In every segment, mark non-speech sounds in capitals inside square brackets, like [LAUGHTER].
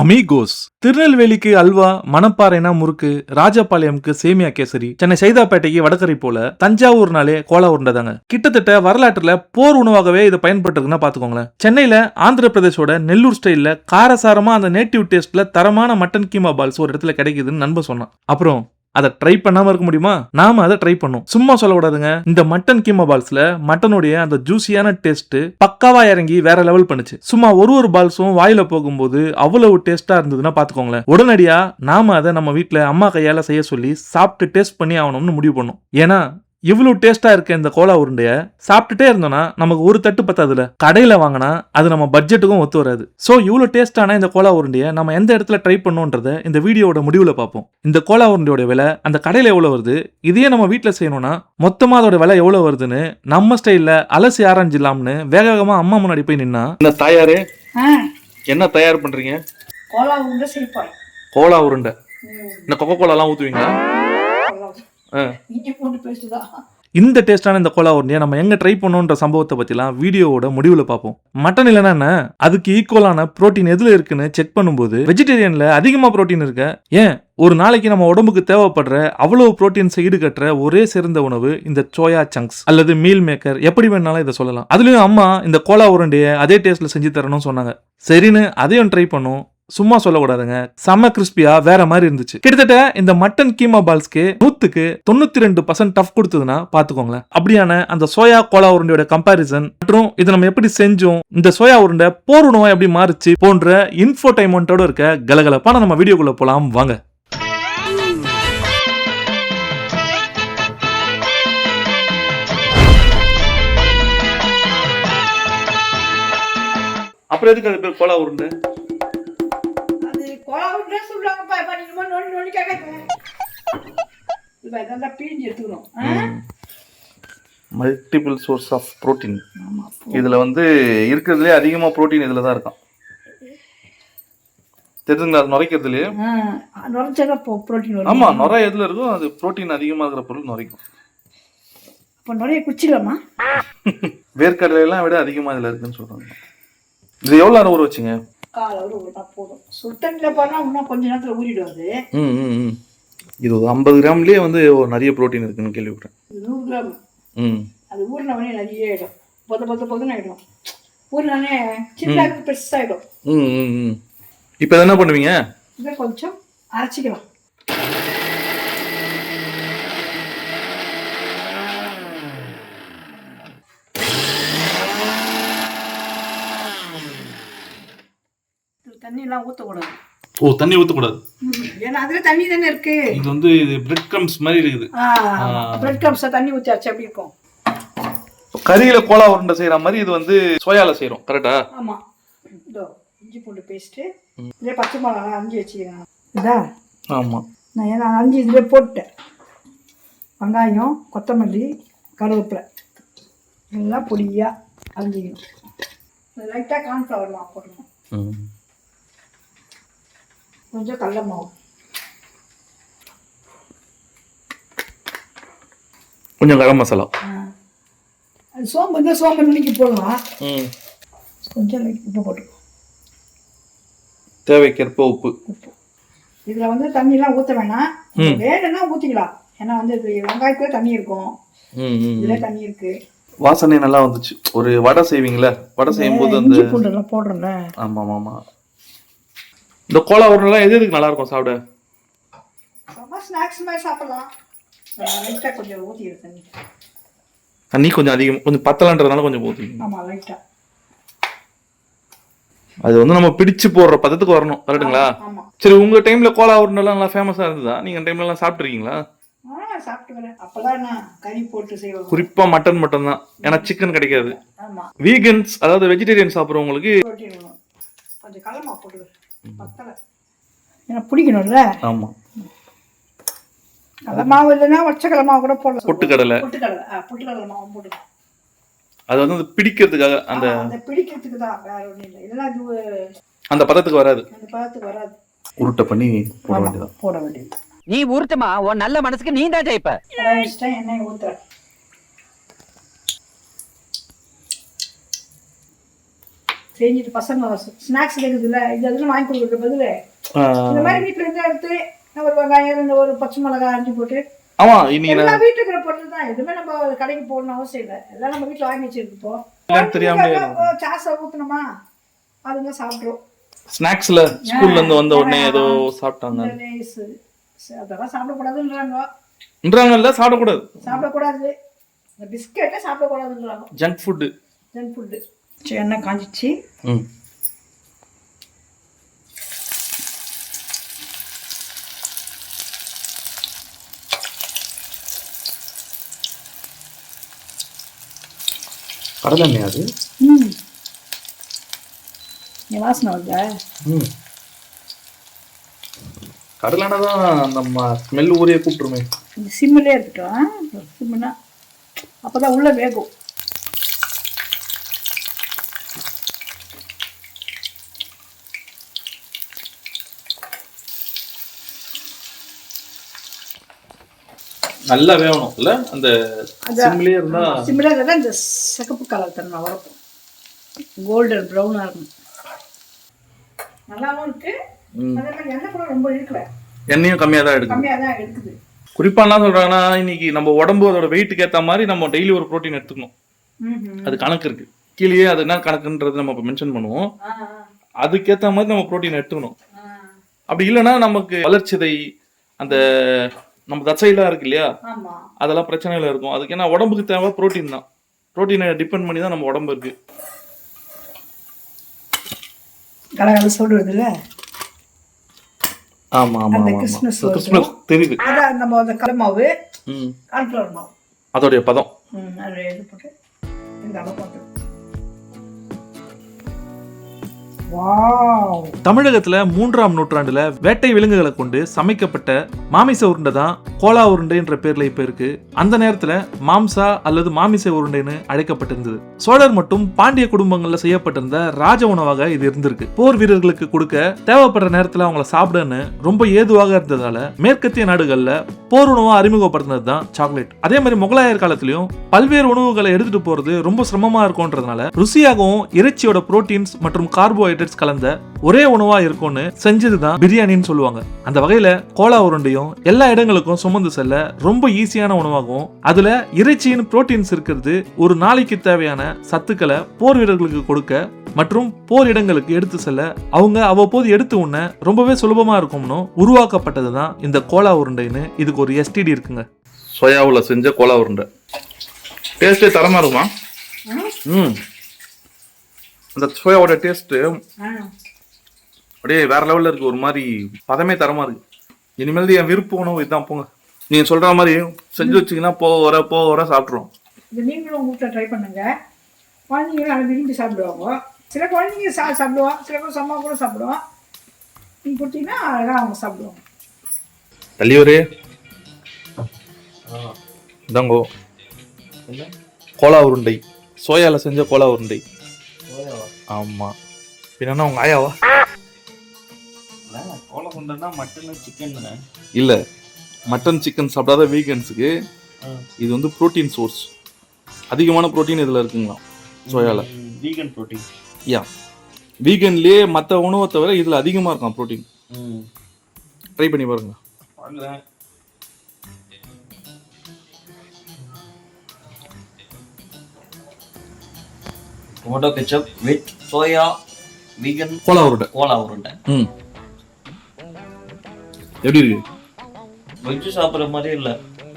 அமீகோஸ். திருநெல்வேலிக்கு அல்வா மணப்பாறைனா முறுக்கு ராஜபாளையம்க்கு சேமியா கேசரி சென்னை சைதாப்பேட்டைக்கு வடகரை போல தஞ்சாவூர்னாலே கோலா உருண்டதாங்க. கிட்டத்தட்ட வரலாற்றுல போர் உணவாகவே இது பயன்பட்டுருக்குன்னா பாத்துக்கோங்களேன். சென்னையில ஆந்திர பிரதேசோட நெல்லூர் ஸ்டைல்ல காரசாரமா அந்த நேட்டிவ் டேஸ்ட்ல தரமான மட்டன் கீமா பால்ஸ் ஒரு இடத்துல கிடைக்குதுன்னு நண்பன் சொன்னான். அப்புறம் அதை ட்ரை பண்ணாம இருக்க முடியுமா? நாம அதை ட்ரை பண்ணோம். சும்மா சொல்லக்கூடாதுங்க. இந்த மட்டன் கீமா பால்ஸ்ல மட்டனுடைய அந்த ஜூசியான டேஸ்ட் பக்காவா இறங்கி வேற லெவல் பண்ணுச்சு. சும்மா ஒரு ஒரு பால்ஸும் வாயில போகும்போது அவ்வளவு டேஸ்டா இருந்ததுன்னா பாத்துக்கோங்களேன். உடனடியா நாம அதை நம்ம வீட்டுல அம்மா கையால செய்ய சொல்லி சாப்பிட்டு டேஸ்ட் பண்ணி ஆகணும்னு முடிவு பண்ணோம். ஏன்னா இவ்வளவு டேஸ்டா இருக்க இந்த கோலா உருண்டைய சாப்பிட்டுட்டே இருந்தோம்னா நமக்கு ஒரு தட்டு பத்தாதுல கடையில வாங்கினா அது நம்ம பட்ஜெட்டுக்கும் ஒத்து வராது. சோ இவ்வளவு டேஸ்டான இந்த கோலா உருண்டைய நம்ம எந்த இடத்துல ட்ரை பண்ணோன்றத இந்த வீடியோட முடிவுல பார்ப்போம். இந்த கோலா உருண்டையோட விலை அந்த கடையில எவ்வளவு வருது இதையே நம்ம வீட்ல செய்யணும்னா மொத்தமா அதோட விலை எவ்வளவு வருதுன்னு நம்ம ஸ்டைல்ல அலசி ஆராய்ஞ்சிடலாம்னு வேக வேகமா அம்மா முன்னாடி போய் நின்னா. இந்த தாயாரு? என்ன தயார் பண்றீங்க? கோலா உருண்டை கோலா உருண்டை. இந்த கொக்கோ கோலா எல்லாம் ஊத்துவீங்களா? இஞ்சி பூண்டு பேஸ்ட் தான். இந்த டேஸ்டான இந்த கோலா உருண்டையை நம்ம எங்க ட்ரை பண்ணோன்ற சம்பவத்தை பத்திலாம் வீடியோவோட முடிவுல பார்ப்போம் மட்டன் இல்லைன்னா என்ன? அதுக்கு ஈக்குவலான புரோட்டீன் எதுல இருக்குன்னு செக் பண்ணும்போது வெஜிடேரியன்ல அதிகமா புரோட்டீன் இருக்க. ஏன்? ஒரு நாளைக்கு நம்ம உடம்புக்கு தேவைப்படுற அவ்வளவு புரோட்டீன்ஸ் ஈடுகட்டுற ஒரே சிறந்த உணவு இந்த சோயா சங்க்ஸ் அல்லது மீல் மேக்கர் எப்படி வேணாலும் இதை சொல்லலாம். அதுலயும் அம்மா இந்த கோலா உருண்டையை அதே டேஸ்ட்ல செஞ்சு தரணும்னு சொன்னாங்க. சரின்னு அதையும் ட்ரை பண்ணோம். சும்மா சொல்லக்கூடாதுங்க. செம கிறிஸ்பியா வேற மாதிரி இருந்துச்சு. கிட்டத்தட்ட இந்த மட்டன் கீமா பால்ஸ்க்கு நூத்துக்கு தொண்ணூத்தி ரெண்டு பர்சன்ட் டஃப் கொடுத்ததுன்னா பாத்துக்கோங்களேன் அப்படியான அந்த சோயா கோலா உருண்டையோட கம்பாரிசன் மற்றும் இதை நம்ம எப்படி செஞ்சோம் இந்த சோயா உருண்டை போர் உணவா எப்படி மாறுச்சு போன்ற இன்ஃபோடைன்மெண்ட்டோட இருக்க கலகலப்பான நம்ம வீடியோக்குள்ள போலாம். வாங்க. அப்புறம் எதுக்கு அது பேர் கோலா உருண்டை? உருண்டை சொல்லுவாங்கப்பா இப்போ நீங்கள் நோண்டி நோண்டி கேட்க இதெல்லாம் பிழிஞ்சு எடுத்துக்கணும்? மல்டிபிள் சோர்ஸ் ஆஃப் புரோட்டீன் இதுல வந்து இருக்கிறதுலே அதிகமா புரோட்டீன் இதுல தான் இருக்கும். தெரிஞ்சுங்களா நுரைக்கிறதுலயே? போ ப்ரோட்டீன் ஆமா நுரை எதுல இருக்கும் அது புரோட்டீன் அதிகமா இருக்கிற பொருள் நுரைக்கும். அப்போ நிறைய குச்சிக்கலாமா [LAUGHS] வேர்க்கடலை எல்லாம் விட அதிகமா இதுல இருக்குன்னு சொல்றாங்க. இது எவ்வளவு நேரம் ஊற வச்சுங்க? காலை ஒரு ஊறினா போதும். சுத்தண்ணில் பண்ணால் இன்னும் கொஞ்ச நேரத்தில் ஊறிடும் அது. ம் ம் ம். இது ஒரு ஐம்பது கிராம்லயே வந்து ஒரு நிறைய புரோட்டீன் இருக்குன்னு கேள்விப்பட்டேன். நூறு கிராம். ம். அது ஊறினவனே நிறைய ஆகிடும் பொத பொத பொதுன்னு ஆகிடும் ஊறினோடனே சின்ன பெருசாகிடும் ம் ம் ம். இப்போ என்ன பண்ணுவீங்க? இதை கொஞ்சம் அரைச்சிக்கலாம். தண்ணியெல்லாம் ஊற்றக்கூடாது ஓ தண்ணி ஊற்றக்கூடாது ஏன்னா அதில் தண்ணி தானே இருக்கு. இது வந்து இது பிரெட் க்ரம்ஸ் மாதிரி இருக்குது. பிரெட் கம்ஸை தண்ணி ஊற்றி அரைச்சி அப்படி இருக்கும். கறியில கோலா உருண்டை செய்யற மாதிரி இது வந்து சோயால செய்றோம். கரெக்டா ஆமாம் இதோ இஞ்சி பூண்டு பேஸ்ட்டு இதே பச்சை மிளகா அரிஞ்சு வச்சுக்கிறேன். இதா? ஆமா. நான் ஏன்னா அரிஞ்சு இதில் போட்டேன் வெங்காயம் கொத்தமல்லி கருவேப்பிலை. எல்லாம் பொடியாக அரிஞ்சிக்கணும். லைட்டாக கார்ன்ஃப்ளவர் மாவு போடணும். ம். கொஞ்சம் கடல மாவு. கொஞ்சம் கரம் மசாலா. அது சோம்பு இருந்தால் சோம்பு நுணுக்கி போடலாம். கொஞ்சம் உப்பு போட்டுக்கோ. தேவைக்கேற்ப உப்பு. உப்பு. இதில் வந்து தண்ணிலாம் ஊற்ற வேணாம். வேணும்னா ஊற்றிக்கலாம் ஏன்னா வந்து வெங்காயத்துல தண்ணி இருக்கும். இதில் தண்ணி இருக்குது வாசனை நல்லா வந்துச்சு. ஒரு வடை செய்வீங்களே? வடை செய்யும் போது அந்த இஞ்சி பூண்டெல்லாம் போடுறோம்ல. ஆமா ஆமா ஆமா இந்த கோலா உருண்டெல்லாம் எது எதுக்கு நல்லா இருக்கும் சாப்பிட? ரொம்ப ஸ்நாக்ஸ் மாதிரி சாப்பிடலாம். கொஞ்சம் தண்ணி கொஞ்சம் அதிகம் கொஞ்சம் பத்தலன்றதுனால கொஞ்சம் ஆமாம் லைட்டாக அது வந்து நம்ம பிடிச்சு போடுற பதத்துக்கு வரணும் கரெக்ட்டுங்களா ஆமாம் சரி உங்க டைம்ல கோலா உருண்டெல்லாம் நல்லா ஃபேமஸா இருந்ததா? நீங்க டைம்ல எல்லாம் சாப்பிட்டுருக்கீங்களா? குறிப்பா மட்டன் மட்டும் தான் ஏன்னா சிக்கன் கிடைக்காது. வீகன்ஸ் அதாவது வெஜிடேரியன் சாப்பிட்றவங்களுக்கு ஏன்னா பிடிக்கணும்ல ஆமா. கடலை மாவு இல்லைன்னா வச்ச கடலை மாவு கூட போடலாம். பொட்டுக்கடலை. பொட்டுக்கடலை. பொட்டுக்கடலை மாவு போட்டு அது வந்து பிடிக்கிறதுக்காக அந்த அந்த பிடிக்கிறதுக்கு தான் வேற ஒன்றும் இல்லை. இல்லைன்னா அது அந்த பதத்துக்கு வராது. அந்த பழத்துக்கு வராது. உருட்டை பண்ணி போட வேண்டியதான் போட வேண்டியது. நீ உருட்டுமா? உன் நல்ல மனசுக்கு நீ தான் ஜெயிப்ப. எண்ணெய் ஊற்றுறேன் செஞ்சுட்டு பசங்க ஸ்நாக்ஸ் இருக்குதுல்ல இது அதெல்லாம் வாங்கி கொடுக்குற பதில் இந்த மாதிரி வீட்டில் இருந்து எடுத்து ஒரு வெங்காயம் ரெண்டு ஒரு பச்சை மிளகாய் அரிஞ்சு போட்டு ஆமா இன்னைக்கு எல்லாம் வீட்டுக்கு இருக்கிற பொருள் தான். எதுவுமே நம்ம கடைக்கு போகணும்னு அவசியம் இல்லை. எல்லாம் நம்ம வீட்டில் வாங்கி வச்சிருப்போம் எனக்கு தெரியாமலே சாஸை ஊற்றணுமா அதுங்க சாப்பிட்றோம் ஸ்நாக்ஸ்ல ஸ்கூல்ல இருந்து வந்த உடனே ஏதோ சாப்பிட்டாங்க. இந்த அதெல்லாம் சாப்பிடக்கூடாதுன்றாங்க. இன்றாங்கல்ல சாப்பிடக்கூடாது. சாப்பிடக்கூடாது. இந்த பிஸ்கெட்டே சாப்பிடக்கூடாதுன்றாங்க. ஜங்க் ஃபுட்டு ஜங்க் ஃபுட்டு எண்ணெய் காஞ்சிச்சு. ம். கடலை எண்ணெய் அது? ம். நீ வாசனை வருதா? ம். கடலை எண்ணெய் தான் நம்ம ஸ்மெல் ஊரே கூப்பிட்டுருமே. சிம்மிலே இருக்கட்டும் சிம்முனா அப்போ தான் உள்ளே வேகும். நல்லா வேகணும் இல்ல அந்த சிம்லயே இருந்தா சிம்மிலே இருந்தால் இந்த சிகப்பு கலர் தன்மை வரும் கோல்டன் ப்ரௌனாக இருக்கும். நல்லாவும் இருக்கு. எண்ணெய் கூட ரொம்ப இழுக்கல. எண்ணெயும் கம்மியா தான் எடுக்கும் கம்மியாக தான் எடுக்குது. குறிப்பா என்ன சொல்றாங்கன்னா இன்னைக்கு நம்ம உடம்பு அதோட வெயிட்டுக்கு ஏத்த மாதிரி நம்ம டெய்லி ஒரு புரோட்டீன் எடுத்துக்கணும். அது கணக்கு இருக்கு. கீழேயே அது என்ன கணக்குன்றது நம்ம இப்போ மென்ஷன் பண்ணுவோம். அதுக்கேத்த மாதிரி நம்ம புரோட்டீன் எடுத்துக்கணும். அப்படி இல்லைன்னா நமக்கு வளர்ச்சிதை அந்த நம்ம தசையெல்லாம் இருக்கு இல்லையா? ஆமா. அதெல்லாம் பிரச்சனைகள் இருக்கும். அதுக்கு என்ன உடம்புக்கு தேவை புரோட்டீன் தான். புரோட்டீனை டிபெண்ட் பண்ணி தான் நம்ம உடம்பு இருக்கு. கடகால வருதுல்ல ஆமா ஆமா ஆமா கிறிஸ்மஸ். கிறிஸ்மஸ் தெரியுது. அதான் நம்ம அந்த கடை மாவு ம். கான்ஃப்ளவர் மாவு. அதோடைய பதம். போட்டு இந்த அளவு தமிழகத்துல மூன்றாம் நூற்றாண்டுல வேட்டை விலங்குகளை கொண்டு சமைக்கப்பட்ட மாமிச உருண்டை தான் கோலா உருண்டை என்ற பேர்ல இப்ப இருக்கு. அந்த நேரத்துல மாம்சா அல்லது மாமிச உருண்டைன்னு அழைக்கப்பட்டிருந்தது. சோழர் மற்றும் பாண்டிய குடும்பங்கள்ல செய்யப்பட்டிருந்த ராஜ உணவாக இது இருந்திருக்கு. போர் வீரர்களுக்கு கொடுக்க தேவைப்படுற நேரத்துல அவங்கள சாப்பிடன்னு ரொம்ப ஏதுவாக இருந்ததால மேற்கத்திய நாடுகள்ல போர் உணவை அறிமுகப்படுத்தினது தான் சாக்லேட். அதே மாதிரி முகலாயர் காலத்திலயும் பல்வேறு உணவுகளை எடுத்துட்டு போறது ரொம்ப சிரமமா இருக்கும்ன்றதுனால ருசியாகவும் இறைச்சியோட புரோட்டீன்ஸ் மற்றும் கார்போஹைட்ரேட் கார்போஹைட்ரேட்ஸ் கலந்த ஒரே உணவா இருக்கும்னு செஞ்சதுதான் பிரியாணின்னு சொல்லுவாங்க. அந்த வகையில கோலா உருண்டையும் எல்லா இடங்களுக்கும் சுமந்து செல்ல ரொம்ப ஈஸியான உணவாகும் அதுல இறைச்சியின் புரோட்டீன்ஸ் இருக்கிறது ஒரு நாளைக்கு தேவையான சத்துக்களை போர் வீரர்களுக்கு கொடுக்க மற்றும் போர் இடங்களுக்கு எடுத்து செல்ல அவங்க அவ்வப்போது எடுத்து உண்ண ரொம்பவே சுலபமா இருக்கும்னு உருவாக்கப்பட்டது தான் இந்த கோலா உருண்டைன்னு இதுக்கு ஒரு எஸ்டிடி இருக்குங்க. சோயாவில் செஞ்ச கோலா உருண்டை. டேஸ்டே தரமா இருக்குமா? ம். அந்த சோயாவோட டேஸ்ட்டு ஆ. அப்படியே வேற லெவல்ல இருக்கு. ஒரு மாதிரி பதமே தரமா இருக்கு. இனிமேல் என் விருப்ப உணவு இதுதான் போங்க. நீங்க சொல்ற மாதிரி செஞ்சு வச்சீங்கன்னா போக வர போக வர சாப்பிட்றோம் இது நீங்களும் உங்கள் வீட்டில் ட்ரை பண்ணுங்க. குழந்தைங்களும் நல்லா விரும்பி சாப்பிடுவாங்க. சில குழந்தைங்க சா சாப்பிடுவோம் சில பேர் அம்மா கூட சாப்பிடுவோம் நீங்கள் கொடுத்தீங்கன்னா அழகாக அவங்க சாப்பிடுவாங்க. தள்ளியவரே இதாங்கோ கோலா உருண்டை. சோயால செஞ்ச கோலா உருண்டை. ஆமா. பின்னா உங்க ஆயாவா கோலை கொண்டனா மட்டன் சிக்கன் தானே? இல்ல மட்டன் சிக்கன் சாப்பிடாத வீகன்ஸுக்கு இது வந்து புரோட்டீன் சோர்ஸ் அதிகமான புரோட்டீன் இதுல இருக்குங்களாம் சோயால வீகன் ப்ரோட்டீன் யா. வீகன்லயே மற்ற உணவை தவிர இதுல அதிகமா இருக்கான் புரோட்டீன் ம். ட்ரை பண்ணி பாருங்க. Tomato ketchup with soya vegan Cola உருண்டை. கோலா உருண்டை. ம். எப்படி இருக்கு? வெஜ்ஜு சாப்பிட்ற மாதிரி இல்லை.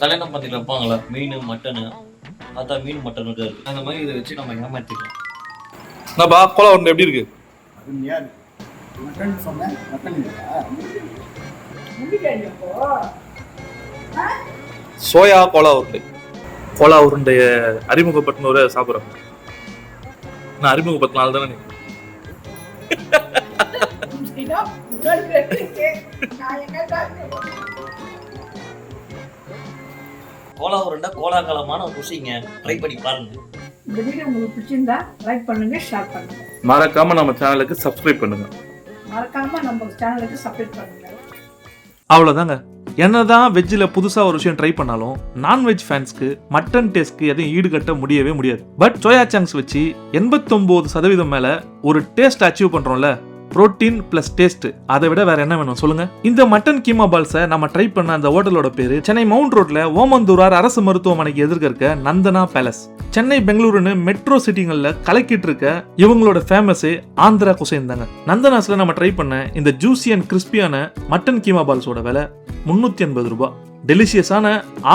கல்யாணம் பந்தியில் வைப்பாங்களே? மீன் மட்டனு. பார்த்தா மீன் மட்டன் இருக்காது அந்த மாதிரி இதை வச்சு நம்ம ஏமாற்றிக்கலாம் என்னப்பா கோலா உருண்டை எப்படி இருக்கு? சோயா கோலா உருண்டை. கோலா உருண்டைய அறிமுகப்படுத்தினவரை சாப்பிட்றேன் நான் அறிமுகப்படுத்தினால தானே கோலா உருண்டை கோலாகலமான ருசிங்க ட்ரை பண்ணி பாருங்க. இந்த வீடியோ உங்களுக்கு பிடிச்சிருந்தா லைக் பண்ணுங்க ஷேர் பண்ணுங்க. மறக்காம நம்ம சேனலுக்கு சப்ஸ்கிரைப் பண்ணுங்க. மறக்காம நம்ம சேனலுக்கு சப்ஸ்கிரைப் பண்ணுங்க. அவ்வளோதாங்க என்னதான் வெஜ்ஜில் புதுசாக ஒரு விஷயம் ட்ரை பண்ணாலும் நான்வெஜ் ஃபேன்ஸ்க்கு மட்டன் டேஸ்ட்க்கு எதையும் ஈடுகட்ட முடியவே முடியாது. பட் சோயா சாங்ஸ் வச்சு எண்பத்தொம்போது சதவீதம் மேலே ஒரு டேஸ்ட் அச்சீவ் பண்ணுறோம்ல புரோட்டீன் பிளஸ் டேஸ்ட் அதை விட வேற என்ன வேணும் சொல்லுங்க. இந்த மட்டன் கீமா பால்ஸை நம்ம ட்ரை பண்ண அந்த ஹோட்டலோட பேரு சென்னை மவுண்ட் ரோட்ல ஓமந்தூரார் அரசு மருத்துவமனைக்கு எதிர்க்க இருக்க நந்தனா பேலஸ் சென்னை பெங்களூருன்னு மெட்ரோ சிட்டிங்கள்ல கலக்கிட்டு இருக்க இவங்களோட ஃபேமஸே ஆந்திரா குசைன் தாங்க நந்தனாஸ்ல நம்ம ட்ரை பண்ண இந்த ஜூசி அண்ட் கிறிஸ்பியான மட்டன் கீமா பால்ஸோட விலை முன்னூத்தி எண்பது ரூபாய் டெலிஷியஸான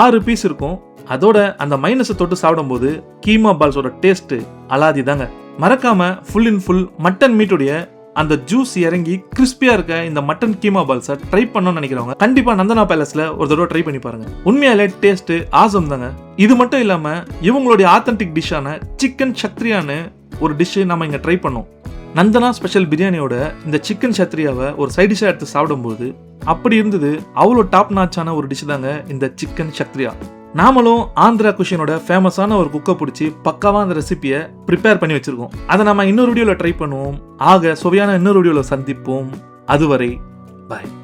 ஆறு பீஸ் இருக்கும். அதோட அந்த மைனஸை தொட்டு சாப்பிடும்போது கீமா பால்ஸோட டேஸ்ட் அலாதி தாங்க. மறக்காம ஃபுல் இன் ஃபுல் மட்டன் மீட்டுடைய அந்த ஜூஸ் இறங்கி கிறிஸ்பியா இருக்க இந்த மட்டன் கீமா பால்ஸை ட்ரை பண்ணணும்னு நினைக்கிறவங்க கண்டிப்பா நந்தனா பேலஸ்ல ஒரு தடவை ட்ரை பண்ணி பாருங்க. உண்மையாலே டேஸ்ட் ஆசம் தாங்க. இது மட்டும் இல்லாம இவங்களுடைய ஆத்தன்டிக் டிஷ்ஷான சிக்கன் சத்ரியான்னு ஒரு டிஷ்ஷு நம்ம இங்க ட்ரை பண்ணோம். நந்தனா ஸ்பெஷல் பிரியாணியோட இந்த சிக்கன் சத்ரியாவை ஒரு சைட் டிஷ்ஷாக எடுத்து சாப்பிடும்போது அப்படி இருந்தது அவ்வளோ டாப் நாச்சான ஒரு டிஷ் தாங்க இந்த சிக்கன் சத்ரியா நாமளும் ஆந்திரா குஷினோட ஃபேமஸான ஒரு குக்கை பிடிச்சி பக்காவாக அந்த ரெசிபியை ப்ரிப்பேர் பண்ணி வச்சுருக்கோம். அதை நம்ம இன்னொரு வீடியோவில் ட்ரை பண்ணுவோம். ஆக சுவையான இன்னொரு வீடியோவில் சந்திப்போம். அதுவரை பாய்